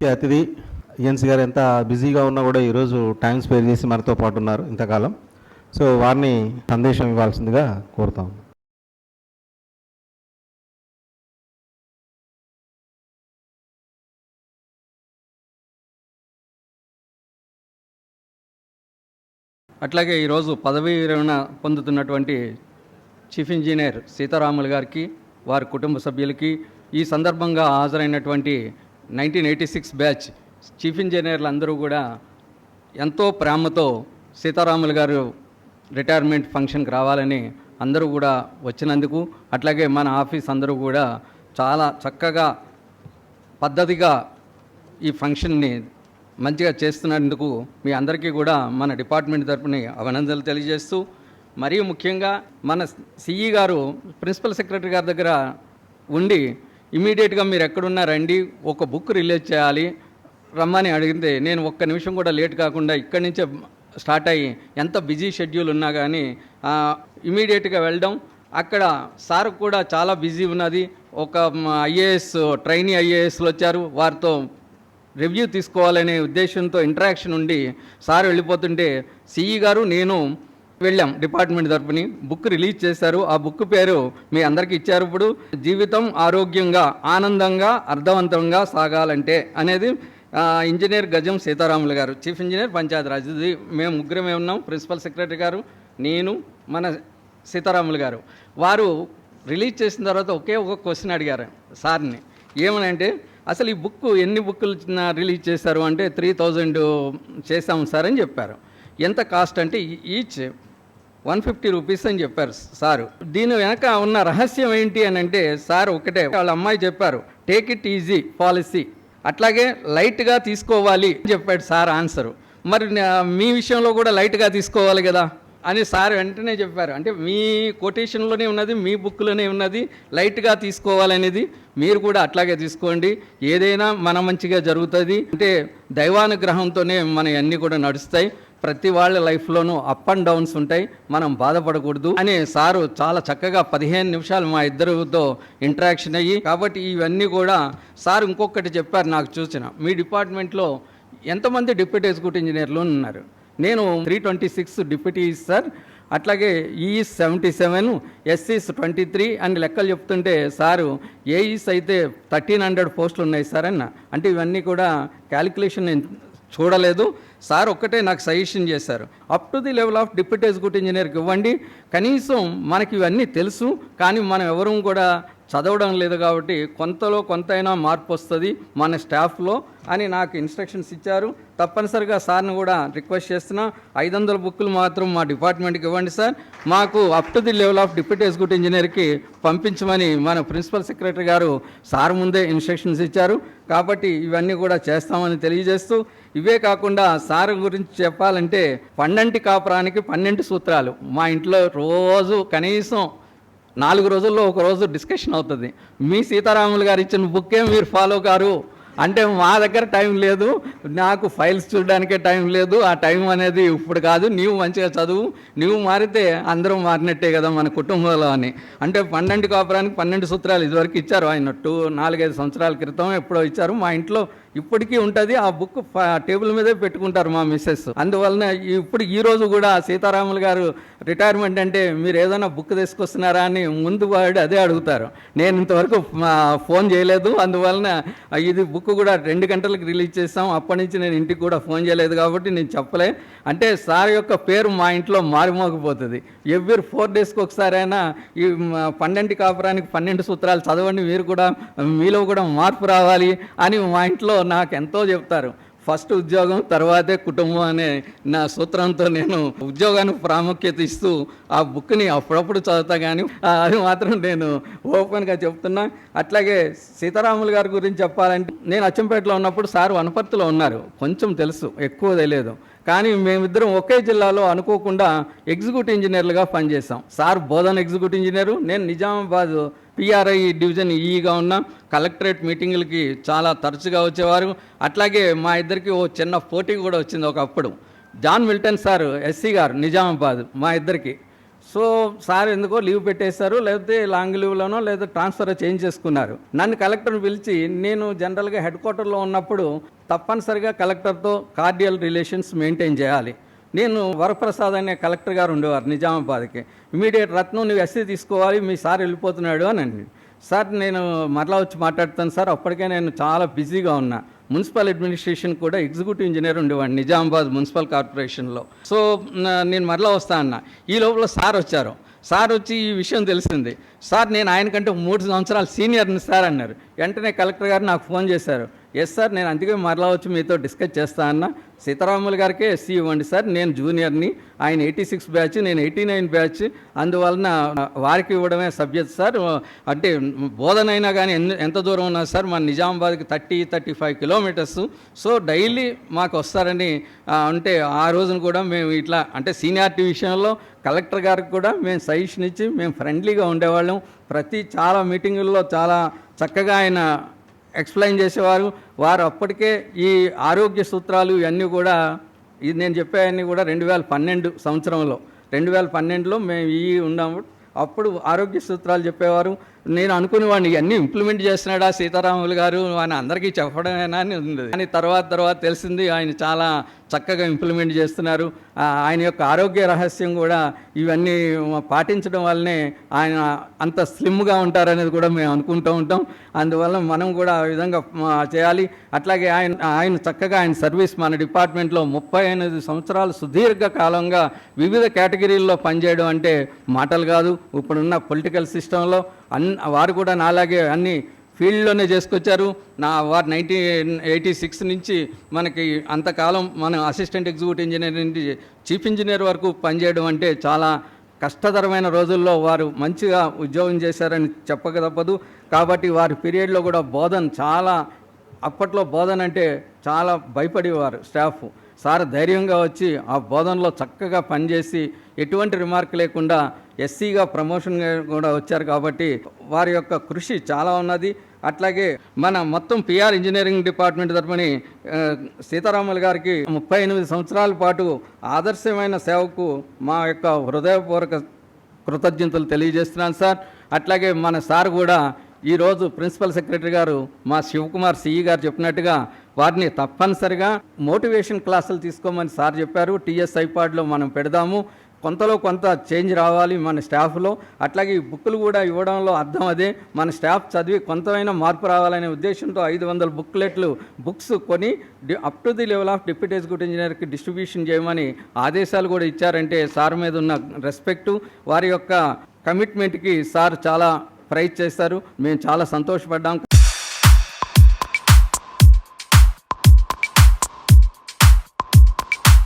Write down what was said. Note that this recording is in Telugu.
ముఖ్య అతిథి. ఈఎన్సీ గారు ఎంత బిజీగా ఉన్నా కూడా ఈరోజు టైం స్పేర్ చేసి మనతో పాటు ఉన్నారు ఇంతకాలం. సో వారిని సందేశం ఇవ్వాల్సిందిగా కోరుతాం. అట్లాగే ఈరోజు పదవీ విరమణ పొందుతున్నటువంటి చీఫ్ ఇంజనీర్ సీతారాములు గారికి వారి కుటుంబ సభ్యులకి ఈ సందర్భంగా హాజరైనటువంటి nineteen eighty six batch chief ఇంజనీర్లు అందరూ కూడా ఎంతో ప్రేమతో సీతారాములు గారు రిటైర్మెంట్ ఫంక్షన్కి రావాలని అందరూ కూడా వచ్చినందుకు అట్లాగే మన ఆఫీస్ అందరూ కూడా చాలా చక్కగా పద్ధతిగా ఈ ఫంక్షన్ని మంచిగా చేస్తున్నందుకు మీ అందరికీ కూడా మన డిపార్ట్మెంట్ తరపున అభినందనలు తెలియజేస్తూ మరియు ముఖ్యంగా మన సిఈ గారు ప్రిన్సిపల్ సెక్రటరీ గారి దగ్గర ఉండి ఇమీడియట్గా మీరు ఎక్కడున్నా రండి ఒక బుక్ రిలీజ్ చేయాలి. రమ్మని అడిగితే నేను ఒక్క నిమిషం కూడా లేట్ కాకుండా ఇక్కడి నుంచే స్టార్ట్ అయ్యి ఎంత బిజీ షెడ్యూల్ ఉన్నా కానీ ఇమీడియట్గా వెళ్ళడం అక్కడ సార్ కూడా చాలా బిజీ ఉన్నది. ఒక ఐఏఎస్ ట్రైనీ ఐఏఎస్లు వచ్చారు. వారితో రివ్యూ తీసుకోవాలనే ఉద్దేశంతో ఇంటరాక్షన్ ఉండి సార్ వెళ్ళిపోతుంటే సిఈ గారు నేను వెళ్ళాం డిపార్ట్మెంట్ తరపుని. బుక్ రిలీజ్ చేశారు. ఆ బుక్ పేరు మీ అందరికి ఇచ్చారు ఇప్పుడు. జీవితం ఆరోగ్యంగా ఆనందంగా అర్థవంతంగా సాగాలంటే అనేది ఇంజనీర్ గజం సీతారాములు గారు. చీఫ్ ఇంజనీర్ పంచాయతీరాజ్ ఇది మేము ముగ్గురమే ఉన్నాం. ప్రిన్సిపల్ సెక్రటరీ గారు నేను మన సీతారాములు గారు. వారు రిలీజ్ చేసిన తర్వాత ఒకే ఒక క్వశ్చన్ అడిగారు సార్ని. ఏమనంటే అసలు ఈ బుక్ ఎన్ని బుక్కులు రిలీజ్ చేశారు అంటే త్రీ థౌజండ్ చేశాము సార్ అని చెప్పారు. ఎంత కాస్ట్ అంటే ఈచ్ వన్ ఫిఫ్టీ రూపీస్ అని చెప్పారు సారు. దీని వెనక ఉన్న రహస్యం ఏంటి అని అంటే సార్ ఒకటే వాళ్ళ అమ్మాయి చెప్పారు టేక్ ఇట్ ఈజీ పాలసీ అట్లాగే లైట్గా తీసుకోవాలి అని చెప్పాడు సార్ ఆన్సరు. మరి మీ విషయంలో కూడా లైట్గా తీసుకోవాలి కదా అని సార్ వెంటనే చెప్పారు. అంటే మీ కొటేషన్లోనే ఉన్నది మీ బుక్లోనే ఉన్నది లైట్గా తీసుకోవాలనేది మీరు కూడా అట్లాగే తీసుకోండి. ఏదైనా మన మంచిగా జరుగుతుంది. అంటే దైవానుగ్రహంతోనే మన అన్నీ కూడా నడుస్తాయి. ప్రతి వాళ్ళ లైఫ్లోనూ అప్ అండ్ డౌన్స్ ఉంటాయి. మనం బాధపడకూడదు. అని సారు చాలా చక్కగా పదిహేను నిమిషాలు మా ఇద్దరితో ఇంటరాక్షన్ అయ్యి కాబట్టి ఇవన్నీ కూడా సార్ ఇంకొకటి చెప్పారు నాకు చూసిన. మీ డిపార్ట్మెంట్లో ఎంతమంది డిప్యూటీ ఎగ్జిక్యూటివ్ ఇంజనీర్లు ఉన్నారు? నేను three twenty six deputy sir అట్లాగే EEs seventy seven SEs twenty three అని లెక్కలు చెప్తుంటే సారు ఏఈస్ అయితే థర్టీన్ హండ్రెడ్ పోస్టులు ఉన్నాయి సార్ అన్న. అంటే ఇవన్నీ కూడా క్యాలిక్యులేషన్ నేను చూడలేదు. సార్ ఒక్కటే నాకు సజెషన్ చేశారు. Up to the level of deputy executive ఇంజనీర్కి ఇవ్వండి. కనీసం మనకి ఇవన్నీ తెలుసు కానీ మనం ఎవరూ కూడా చదవడం లేదు కాబట్టి కొంతలో కొంతైనా మార్పు వస్తుంది మన స్టాఫ్లో అని నాకు ఇన్స్ట్రక్షన్స్ ఇచ్చారు. తప్పనిసరిగా సార్ని కూడా రిక్వెస్ట్ చేస్తున్నా. ఐదు వందల బుక్కులు మాత్రం మా డిపార్ట్మెంట్కి ఇవ్వండి సార్. మాకు up to the level of deputy executive ఇంజనీర్కి పంపించమని మన ప్రిన్సిపల్ సెక్రటరీ గారు సార్ ముందే ఇన్స్ట్రక్షన్స్ ఇచ్చారు. కాబట్టి ఇవన్నీ కూడా చేస్తామని తెలియజేస్తూ ఇవే కాకుండా సార్ గురించి చెప్పాలంటే పన్నెంటి కాపురానికి పన్నెండు సూత్రాలు. మా ఇంట్లో రోజు కనీసం నాలుగు రోజుల్లో ఒక రోజు డిస్కషన్ అవుతుంది. మీ సీతారాములు గారు ఇచ్చిన బుక్కే మీరు ఫాలో కారు. అంటే మా దగ్గర టైం లేదు. నాకు ఫైల్స్ చూడడానికే టైం లేదు. ఆ టైం అనేది ఇప్పుడు కాదు. నీవు మంచిగా చదువు. నీవు మారితే అందరూ మారినట్టే కదా మన కుటుంబంలో అని. అంటే పన్నెండు కాపురానికి పన్నెండు సూత్రాలు ఇదివరకు ఇచ్చారు ఆయన. టూ నాలుగైదు సంవత్సరాల క్రితం ఎప్పుడో ఇచ్చారు. మా ఇంట్లో ఇప్పటికీ ఉంటుంది. ఆ బుక్ టేబుల్ మీదే పెట్టుకుంటారు మా మిస్సెస్. అందువలన ఇప్పుడు ఈ రోజు కూడా సీతారాములు గారు రిటైర్మెంట్ అంటే మీరు ఏదైనా బుక్ తీసుకొస్తున్నారా అని ముందు వాడు అదే అడుగుతారు. నేను ఇంతవరకు ఫోన్ చేయలేదు. అందువలన ఇది బుక్ కూడా రెండు గంటలకు రిలీజ్ చేస్తాం. అప్పటి నుంచి నేను ఇంటికి కూడా ఫోన్ చేయలేదు కాబట్టి నేను చెప్పలే అంటే సార్ యొక్క పేరు మా ఇంట్లో మారిమోకపోతుంది ఎవ్రీ ఫోర్ డేస్కి ఒకసారైనా ఈ పన్నెండు కాపురానికి పన్నెండు సూత్రాలు చదవండి. మీరు కూడా మీలో కూడా మార్పు రావాలి అని మా ఇంట్లో నాకు ఎంతో చెప్తారు. ఫస్ట్ ఉద్యోగం తర్వాతే కుటుంబం అనే నా సూత్రంతో నేను ఉద్యోగానికి ప్రాముఖ్యత ఇస్తూ ఆ బుక్ని అప్పుడప్పుడు చదువుతా కానీ అది మాత్రం నేను ఓపెన్గా చెప్తున్నా. అట్లాగే సీతారాములు గారి గురించి చెప్పాలంటే నేను అచ్చంపేటలో ఉన్నప్పుడు సార్ వనపర్తిలో ఉన్నారు. కొంచెం తెలుసు ఎక్కువ తెలియదు. కానీ మేమిద్దరం ఒకే జిల్లాలో అనుకోకుండా ఎగ్జిక్యూటివ్ ఇంజనీర్లుగా పనిచేసాం సార్ బోధన ఎగ్జిక్యూటివ్ ఇంజనీరు నేను నిజామాబాద్ పిఆర్ఐ డివిజన్ ఈగా ఉన్న కలెక్టరేట్ మీటింగులకి చాలా తరచుగా వచ్చేవారు. అట్లాగే మా ఇద్దరికి ఓ చిన్న పోటీ కూడా వచ్చింది ఒకప్పుడు. జాన్ మిల్టన్ సార్ ఎస్సీ గారు నిజామాబాద్ మా ఇద్దరికి. సో సార్ ఎందుకో లీవ్ పెట్టేశారు లేకపోతే లాంగ్ లీవ్లోనో లేదా ట్రాన్స్ఫర్ చేంజ్ చేసుకున్నారు. నన్ను కలెక్టర్ని పిలిచి నేను జనరల్గా హెడ్ క్వార్టర్లో ఉన్నప్పుడు తప్పనిసరిగా కలెక్టర్తో కార్డియల్ రిలేషన్స్ మెయింటైన్ చేయాలి. నేను వరప్రసాద్ అనే కలెక్టర్ గారు ఉండేవారు నిజామాబాద్కి. ఇమీడియట్ రత్నం నువ్వు ఎస్సీ తీసుకోవాలి మీ సార్ వెళ్ళిపోతున్నాడు అని అండి సార్ నేను మరలా వచ్చి మాట్లాడతాను సార్ అప్పటికే నేను చాలా బిజీగా ఉన్నా. మున్సిపల్ అడ్మినిస్ట్రేషన్ కూడా ఎగ్జిక్యూటివ్ ఇంజనీర్ ఉండేవాడిని నిజామాబాద్ మున్సిపల్ కార్పొరేషన్లో. సో నేను మరలా వస్తా అన్న. ఈ లోపల సార్ వచ్చారు. సార్ వచ్చి ఈ విషయం తెలిసింది. సార్ నేను ఆయనకంటే మూడు సంవత్సరాలు సీనియర్ని సార్ అన్నారు. వెంటనే కలెక్టర్ గారు నాకు ఫోన్ చేశారు. ఎస్ సార్ నేను అందుకే మరలా వచ్చి మీతో డిస్కస్ చేస్తా అన్న. సీతారాములు గారికే ఎస్సీ ఇవ్వండి సార్. నేను జూనియర్ని ఆయన ఎయిటీ సిక్స్ బ్యాచ్ నేను ఎయిటీ నైన్ బ్యాచ్ అందువలన వారికి ఇవ్వడమే సబ్జెక్ట్ సార్ అంటే బోధన అయినా కానీ ఎన్ ఎంత దూరం ఉన్నా సార్ మన నిజామాబాద్కి thirty thirty five kilometres. So daily మాకు వస్తారని అంటే ఆ రోజున కూడా మేము ఇట్లా అంటే సీనియారిటీ విషయంలో కలెక్టర్ గారికి కూడా మేము సజెషన్ ఇచ్చి మేము ఫ్రెండ్లీగా ఉండేవాళ్ళం. ప్రతి చాలా మీటింగుల్లో చాలా చక్కగా ఆయన ఎక్స్ప్లెయిన్ చేసేవారు. వారు అప్పటికే ఈ ఆరోగ్య సూత్రాలు ఇవన్నీ కూడా ఇది నేను చెప్పేవన్నీ కూడా రెండు వేల పన్నెండు సంవత్సరంలో. రెండు వేల పన్నెండులో మేము ఈ ఉన్నాము అప్పుడు ఆరోగ్య సూత్రాలు చెప్పేవారు. నేను అనుకునేవాడిని ఇవన్నీ ఇంప్లిమెంట్ చేస్తున్నాడా సీతారాములు గారు అని అందరికీ చెప్పడమేనా అని ఉంది. కానీ తర్వాత తర్వాత తెలిసింది ఆయన చాలా చక్కగా ఇంప్లిమెంట్ చేస్తున్నారు. ఆయన యొక్క ఆరోగ్య రహస్యం కూడా ఇవన్నీ పాటించడం వల్లనే ఆయన అంత స్లిమ్గా ఉంటారనేది కూడా మేము అనుకుంటూ ఉంటాం. అందువల్ల మనం కూడా ఆ విధంగా చేయాలి. అట్లాగే ఆయన ఆయన చక్కగా ఆయన సర్వీస్ మన డిపార్ట్మెంట్లో ముప్పై ఎనిమిది సంవత్సరాలు సుదీర్ఘ కాలంగా వివిధ కేటగిరీల్లో పనిచేయడం అంటే మాటలు కాదు. ఇప్పుడున్న పొలిటికల్ సిస్టంలో అన్ వారు కూడా నాలాగే అన్ని ఫీల్డ్లోనే చేసుకొచ్చారు. నా వారు నైన్టీన్ ఎయిటీ సిక్స్ నుంచి మనకి అంతకాలం మనం అసిస్టెంట్ ఎగ్జిక్యూటివ్ ఇంజనీర్ నుండి చీఫ్ ఇంజనీర్ వరకు పనిచేయడం అంటే చాలా కష్టతరమైన రోజుల్లో వారు మంచిగా ఉద్యోగం చేశారని చెప్పక తప్పదు. కాబట్టి వారి పీరియడ్లో కూడా బోధన చాలా అప్పట్లో బోధన అంటే చాలా భయపడేవారు స్టాఫ్. సార్ ధైర్యంగా వచ్చి ఆ బోధనలో చక్కగా పనిచేసి ఎటువంటి రిమార్క్ లేకుండా ఎస్సీగా ప్రమోషన్ కూడా వచ్చారు కాబట్టి వారి యొక్క కృషి చాలా ఉన్నది. అట్లాగే మన మొత్తం పిఆర్ ఇంజనీరింగ్ డిపార్ట్మెంట్ తరపుని సీతారాములు గారికి ముప్పై ఎనిమిది సంవత్సరాల పాటు ఆదర్శమైన సేవకు మా యొక్క హృదయపూర్వక కృతజ్ఞతలు తెలియజేస్తున్నాను సార్. అట్లాగే మన సార్ కూడా ఈరోజు ప్రిన్సిపల్ సెక్రటరీ గారు మా శివకుమార్ సిఈ గారు చెప్పినట్టుగా వారిని తప్పనిసరిగా మోటివేషన్ క్లాసులు తీసుకోమని సార్ చెప్పారు. టీఎస్ ఐపాడ్లో మనం పెడదాము. కొంతలో కొంత చేంజ్ రావాలి మన స్టాఫ్లో. అట్లాగే ఈ బుక్కులు కూడా ఇవ్వడంలో అర్థం అదే. మన స్టాఫ్ చదివి కొంతమైనా మార్పు రావాలనే ఉద్దేశంతో ఐదు వందల బుక్లెట్లు బుక్స్ కొని up to the level of deputy executive ఇంజనీర్కి distribution చేయమని ఆదేశాలు కూడా ఇచ్చారంటే సార్ మీద ఉన్న రెస్పెక్టు వారి యొక్క కమిట్మెంట్కి సార్ చాలా ప్రైజ్ చేస్తారు. మేము చాలా సంతోషపడ్డాం.